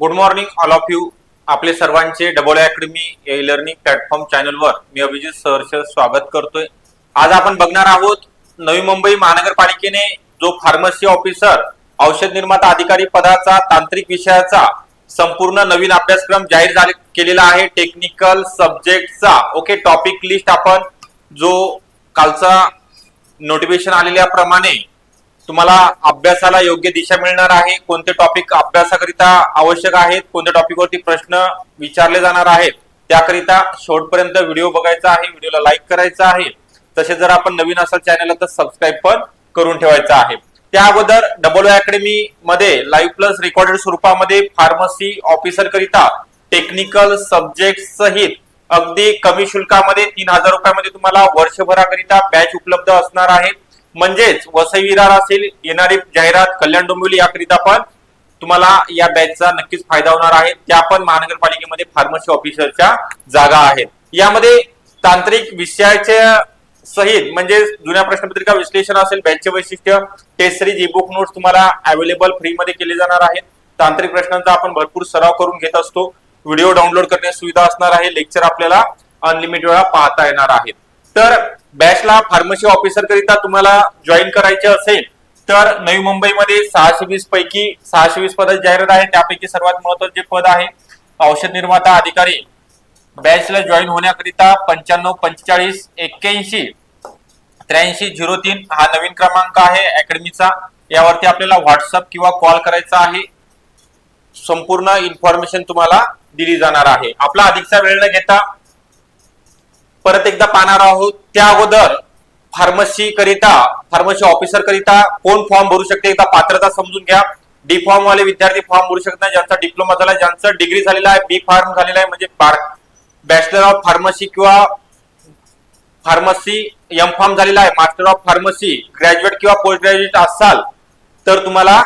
Good morning all of you आपले सर्वांचे double academy e learning platform चॅनलवर मी अभिजित सहर्ष स्वागत करतोय. आज आपण बघणार आहोत नवी मुंबई महानगरपालिकेने जो फार्मसी ऑफिसर औषध निर्माता अधिकारी पदाचा तांत्रिक विषयाचा संपूर्ण नवीन अभ्यासक्रम जाहीर झाले केलेला आहे. टेक्निकल सब्जेक्टचा ओके टॉपिक लिस्ट आपण जो कालचा नोटिफिकेशन आलेल्याप्रमाणे तुम्हाला अभ्यासाला योग्य दिशा मिळणार आहे. कोणते टॉपिक अभ्यासाकरिता आवश्यक आहेत? कोणत्या टॉपिकवरती प्रश्न विचारले जाणार आहेत? त्याकरिता शेवटपर्यंत व्हिडिओ बघायचा आहे. व्हिडिओला लाईक करायचा आहे. तसे जर आपण नवीन असाल चॅनलला तर सबस्क्राईब पण करून ठेवायचं आहे. त्या अगोदर डबल अकॅडमी मध्ये लाईव्ह प्लस रेकॉर्डेड स्वरूपामध्ये फार्मसी ऑफिसर करिता टेक्निकल सब्जेक्ट सहित अगदी कमी शुल्कामध्ये तीन हजार रुपयामध्ये तुम्हाला वर्षभराकरिता बॅच उपलब्ध असणार आहे म्हणजेच वसई विरार असेल येणारी जाहिरात कल्याण डोंबिवली याकरिता पण तुम्हाला या बॅचचा नक्कीच फायदा होणार आहे. त्या पण महानगरपालिकेमध्ये फार्मसी ऑफिसरच्या जागा आहेत. यामध्ये तांत्रिक विषयाच्या सहित म्हणजे जुन्या प्रश्नपत्रिका विश्लेषण असेल बॅचचे वैशिष्ट्य टेस्ट सिरीज बुक नोट्स तुम्हाला अवेलेबल फ्रीमध्ये केले जाणार आहेत. तांत्रिक प्रश्नांचा आपण भरपूर सराव करून घेत असतो. व्हिडिओ डाउनलोड करण्याची सुविधा असणार आहे. लेक्चर आपल्याला अनलिमिटेड वेळा पाहता येणार आहेत. तर बॅचला फार्मसी ऑफिसर करिता तुम्हाला जॉईन करायचे असेल तर नवी मुंबईमध्ये सहाशे वीस पैकी सहाशे वीस पदाची जाहिरात आहे त्यापैकी सर्वात महत्त्वाचे पद आहे औषध निर्माता अधिकारी. बॅचला जॉईन होण्याकरिता पंच्याण्णव पंचेचाळीस एक्क्याऐंशी त्र्याऐंशी झिरो तीन हा नवीन क्रमांक आहे. अकॅडमीचा यावरती आपल्याला व्हॉट्सअप किंवा कॉल करायचा आहे. संपूर्ण इन्फॉर्मेशन तुम्हाला दिली जाणार आहे. आपला अधिकचा वेळ न घेता परत एकदा पाहणार आहोत. त्या अगोदर फार्मसी करिता फार्मसी ऑफिसर करिता कोण फॉर्म भरू शकते एकदा पात्रता समजून घ्या. डी फॉर्म वाले विद्यार्थी फॉर्म भरू शकत नाही. ज्यांचा डिप्लोमा झाला ज्यांचं डिग्री म्हणजे झालेला आहे बी फार्म झालेला आहे म्हणजे बॅचलर ऑफ फार्मसी किंवा फार्मसी एम फॉर्म झालेला आहे मास्टर ऑफ फार्मसी ग्रॅज्युएट किंवा पोस्ट ग्रॅज्युएट असाल तर तुम्हाला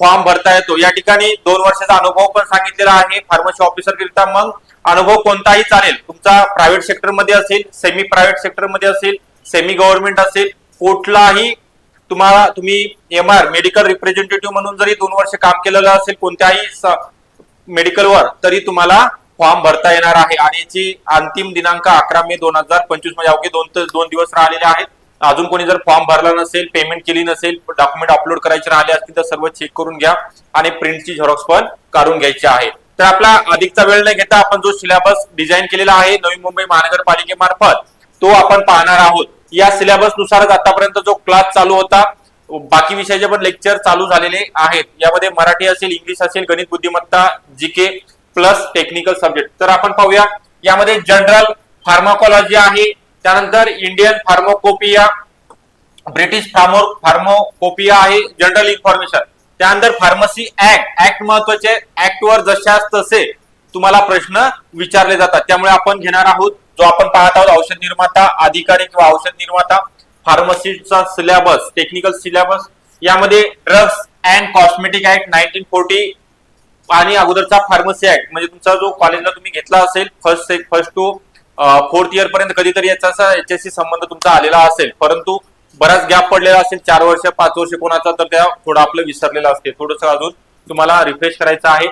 फॉर्म भरता येतो. या ठिकाणी दोन वर्षाचा अनुभव पण सांगितलेला आहे. फार्मसी ऑफिसर करिता मग अनुभव कोणताही चालेल. तुमचा प्रायव्हेट सेक्टरमध्ये असेल सेमी प्रायव्हेट सेक्टरमध्ये असेल सेमी गव्हर्नमेंट असेल कुठलाही तुम्हाला तुम्ही एम आर मेडिकल रिप्रेझेंटेटिव्ह म्हणून जरी दोन वर्ष काम केलेलं असेल कोणत्याही मेडिकलवर तरी तुम्हाला फॉर्म भरता येणार आहे. आणि याची अंतिम दिनांक अकरा मे दोन हजार पंचवीस म्हणजे अवघे दोन ते दोन दिवस राहिलेले आहेत. अजून कोणी जर फॉर्म भरला नसेल पेमेंट केली नसेल डॉक्युमेंट अपलोड करायचे राहिले असतील तर सर्व चेक करून घ्या. आणि प्रिंटची झेरॉक्स पण काढून घ्यायची आहे. तर आपला अधिकचा वेळ न घेता आपण जो सिलेबस डिझाईन केलेला आहे नवी मुंबई महानगरपालिकेमार्फत तो आपण पाहणार आहोत. या सिलेबस नुसारच आतापर्यंत जो क्लास चालू होता बाकी विषयाचे पण लेक्चर चालू झालेले आहेत. यामध्ये मराठी असेल इंग्लिश असेल गणित बुद्धिमत्ता जीके प्लस टेक्निकल सब्जेक्ट तर आपण पाहूया यामध्ये जनरल फार्माकॉलॉजी आहे. त्यानंतर इंडियन फार्मोकोपिया ब्रिटिश फार्मो फार्मोकोपिया आहे जनरल इन्फॉर्मेशन त्यानंतर फार्मसी ऍक्ट ऍक्ट महत्त्वाचे ऍक्ट वर जशास तसे तुम्हाला प्रश्न विचारले जातात. त्यामुळे आपण घेणार आहोत जो आपण पाहत आहोत औषध निर्माता अधिकारी किंवा औषध निर्माता फार्मसीचा सिलेबस टेक्निकल सिलेबस यामध्ये drugs and cosmetic act nineteen forty आणि अगोदरचा फार्मसी ऍक्ट म्हणजे तुमचा जो कॉलेजला तुम्ही घेतला असेल first first to fourth year पर्यंत कधीतरी याचा याच्याशी संबंध तुमचा आलेला असेल. परंतु बराच गॅप पडलेला असेल चार वर्ष पाच वर्ष कोणाचा तर त्या थोडं आपलं विसरलेलं असते. थोडस अजून तुम्हाला रिफ्रेश करायचं आहे.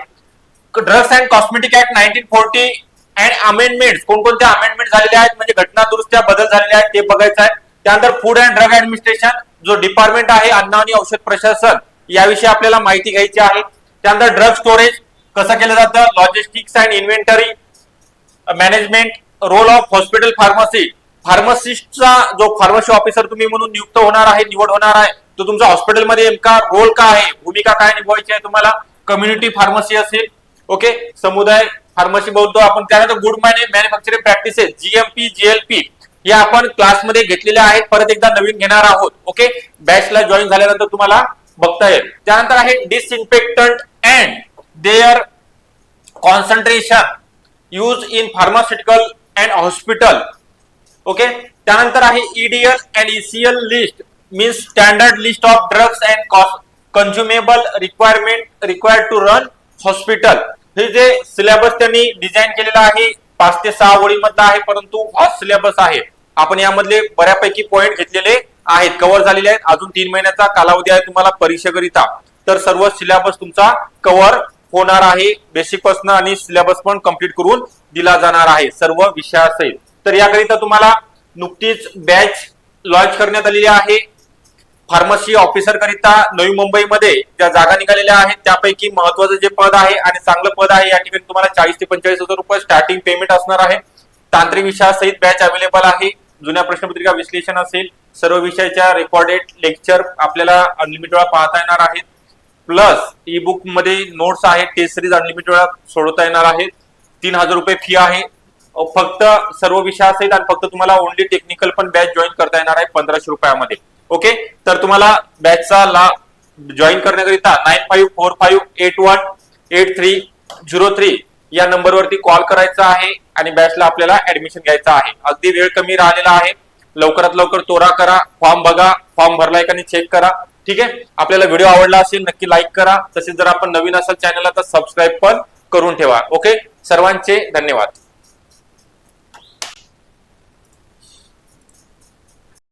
Drugs and cosmetic act nineteen forty and amendment कोणकोणत्या अमेंडमेंट झालेल्या आहेत म्हणजे घटना दुरुस्त्या बदल झालेल्या आहेत ते बघायचं आहे. त्यानंतर फूड अँड ड्रग ऍडमिनिस्ट्रेशन जो डिपार्टमेंट आहे अन्न आणि औषध प्रशासन याविषयी आपल्याला माहिती घ्यायची आहे. त्यानंतर ड्रग स्टोरेज कसं केलं जातं? Logistics and inventory management role of hospital pharmacy फार्मसिस्टचा जो फार्मसी ऑफिसर तुम्ही म्हणून नियुक्त होणार आहे निवड होणार आहे तो तुमचा हॉस्पिटलमध्ये नेमका रोल का आहे भूमिका काय निभवायची आहे तुम्हाला? कम्युनिटी फार्मसी असेल ओके? समुदाय फार्मसी बोलतो आपण त्यानंतर good मॅने manufacturing practices GMP GLP हे आपण क्लासमध्ये घेतलेले आहेत परत एकदा नवीन घेणार आहोत ओके? बॅचला जॉईन झाल्यानंतर तुम्हाला बघता येईल. त्यानंतर आहे disinfectant and their concentration use in pharmaceutical and hospital okay त्यानंतर आहे EDL and ECL list means standard list of drugs and consumable requirement required to run hospital हे जे सिलेबस त्यांनी डिझाईन केलेलं आहे पाच ते सहा ओळीमधला आहे परंतु हा सिलेबस आहे. आपण यामधले बऱ्यापैकी पॉइंट घेतलेले आहेत कव्हर झालेले आहेत. अजून तीन महिन्याचा कालावधी आहे तुम्हाला परीक्षेकरिता. तर सर्व सिलेबस तुमचा कव्हर होणार आहे. बेसिक पासन आणि सिलेबस पण कंप्लीट करून दिला जाणार आहे. सर्व विषयासहित तर याकरिता तुम्हाला नुकतीच बॅच लॉन्च करण्यात आलेली आहे. फार्मसी ऑफिसर करिता नवी मुंबईमध्ये ज्या जागा निघालेल्या आहेत त्यापैकी महत्वाचं जे पद आहे आणि चांगलं पद आहे या ठिकाणी तुम्हाला चाळीस ते पंचेचाळीस हजार रुपये स्टार्टिंग पेमेंट असणार आहे. तांत्रिक विषयासहित बॅच अवेलेबल आहे. जुन्या प्रश्नपत्रिका विश्लेषण असेल. सर्व विषयाच्या रेकॉर्डेड लेक्चर आपल्याला अनलिमिटेड वेळा पाहता येणार आहेत. प्लस ई बुकमध्ये नोट्स आहेत. टेस्ट सिरीज अनलिमिटेड वेळा सोडवता येणार आहेत. तीन हजार रुपये फी आहे. फक्त सर्व विषयासहित आणि फक्त तुम्हाला ओनली टेक्निकल पण बॅच जॉईन करता येणार आहे पंधराशे रुपयामध्ये. ओके तर तुम्हाला बॅचचा ला जॉईन करण्याकरिता nine five four five eight one eight three zero three या नंबरवरती कॉल करायचा आहे आणि बॅचला आपल्याला ऍडमिशन घ्यायचं आहे. अगदी वेळ कमी राहिलेला आहे. लवकरात लवकर तोरा करा फॉर्म बघा फॉर्म भरलाय का नाही चेक करा. ठीक आहे? आपल्याला व्हिडिओ आवडला असेल नक्की लाईक करा. तसेच जर आपण नवीन असाल चॅनलला तर सबस्क्राईब पण करून ठेवा. ओके सर्वांचे धन्यवाद.